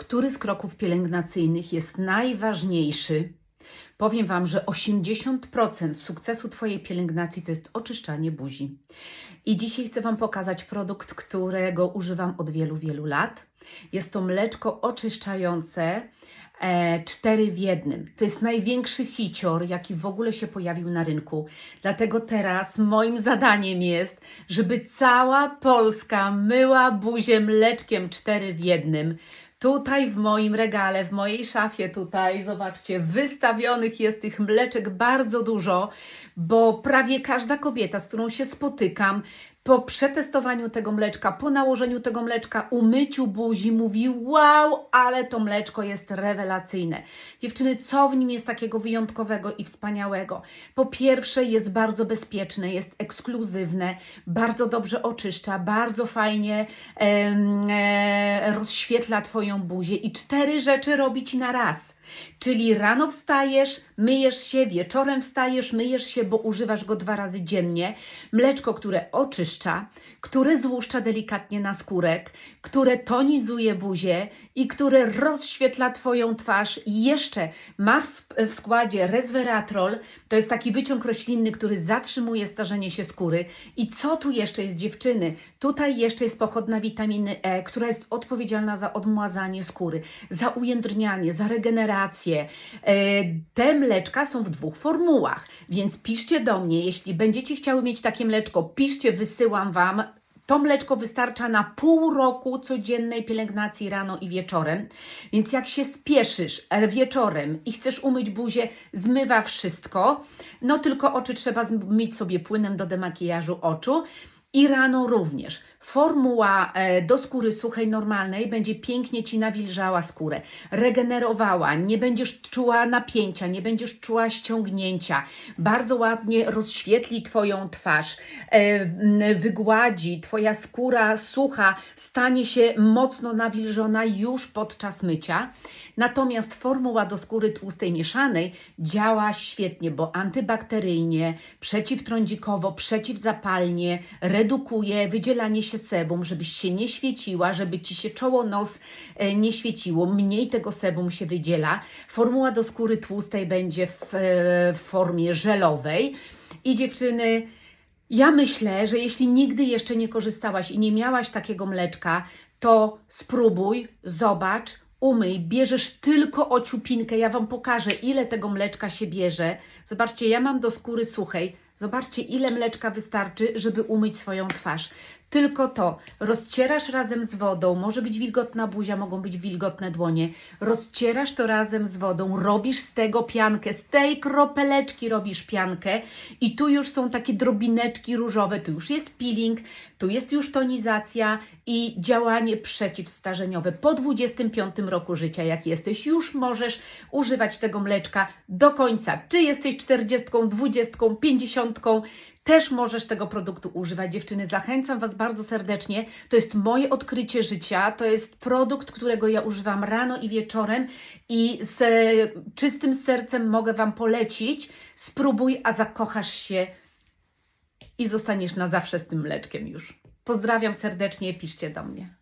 Który z kroków pielęgnacyjnych jest najważniejszy? Powiem Wam, że 80% sukcesu Twojej pielęgnacji to jest oczyszczanie buzi. I dzisiaj chcę Wam pokazać produkt, którego używam od wielu, wielu lat. Jest to mleczko oczyszczające e, cztery w jednym. To jest największy hicior, jaki w ogóle się pojawił na rynku. Dlatego teraz moim zadaniem jest, żeby cała Polska myła buzię mleczkiem cztery w jednym. Tutaj w moim regale, w mojej szafie tutaj, zobaczcie, wystawionych jest tych mleczek bardzo dużo, bo prawie każda kobieta, z którą się spotykam, po przetestowaniu tego mleczka, po nałożeniu tego mleczka, umyciu buzi, mówi: Wow, ale to mleczko jest rewelacyjne. Dziewczyny, co w nim jest takiego wyjątkowego i wspaniałego? Po pierwsze, jest bardzo bezpieczne, jest ekskluzywne, bardzo dobrze oczyszcza, bardzo fajnie e, rozświetla Twoją buzię i cztery rzeczy robi Ci na raz. Czyli rano wstajesz, myjesz się, wieczorem wstajesz, myjesz się, bo używasz go dwa razy dziennie. Mleczko, które oczyszcza, które złuszcza delikatnie na skórek, które tonizuje buzię i które rozświetla Twoją twarz. I jeszcze ma w, składzie resveratrol, to jest taki wyciąg roślinny, który zatrzymuje starzenie się skóry. I co tu jeszcze jest, dziewczyny? Tutaj jeszcze jest pochodna witaminy E, która jest odpowiedzialna za odmładzanie skóry, za ujędrnianie, za regenerację. E, Te mleczka są w dwóch formułach, więc piszcie do mnie, jeśli będziecie chciały mieć takie mleczko, piszcie, wysyłam Wam. To mleczko wystarcza na pół roku codziennej pielęgnacji rano i wieczorem. Więc jak się spieszysz e, wieczorem i chcesz umyć buzię, zmywa wszystko. No tylko oczy trzeba zmyć sobie płynem do demakijażu oczu. I rano również. Formuła e, do skóry suchej, normalnej będzie pięknie Ci nawilżała skórę, regenerowała, nie będziesz czuła napięcia, nie będziesz czuła ściągnięcia, bardzo ładnie rozświetli Twoją twarz, e, wygładzi, Twoja skóra sucha stanie się mocno nawilżona już podczas mycia. Natomiast formuła do skóry tłustej mieszanej działa świetnie, bo antybakteryjnie, przeciwtrądzikowo, przeciwzapalnie, redukuje wydzielanie się sebum, żebyś się nie świeciła, żeby ci się czoło, nos e, nie świeciło, mniej tego sebum się wydziela. Formuła do skóry tłustej będzie w, e, w formie żelowej. I dziewczyny, ja myślę, że jeśli nigdy jeszcze nie korzystałaś i nie miałaś takiego mleczka, to spróbuj, zobacz, umyj, bierzesz tylko ociupinkę. Ja Wam pokażę, ile tego mleczka się bierze. Zobaczcie, ja mam do skóry suchej. Zobaczcie, ile mleczka wystarczy, żeby umyć swoją twarz. Tylko to. Rozcierasz razem z wodą, może być wilgotna buzia, mogą być wilgotne dłonie. Rozcierasz to razem z wodą, robisz z tego piankę, z tej kropeleczki robisz piankę i tu już są takie drobineczki różowe, tu już jest peeling, tu jest już tonizacja i działanie przeciwstarzeniowe. Po 25 roku życia, jak jesteś, już możesz używać tego mleczka do końca. Czy jesteś 40, 20, 50, też możesz tego produktu używać. Dziewczyny, zachęcam Was bardzo serdecznie. To jest moje odkrycie życia. To jest produkt, którego ja używam rano i wieczorem i z e, czystym sercem mogę Wam polecić. Spróbuj, a zakochasz się i zostaniesz na zawsze z tym mleczkiem już. Pozdrawiam serdecznie, piszcie do mnie.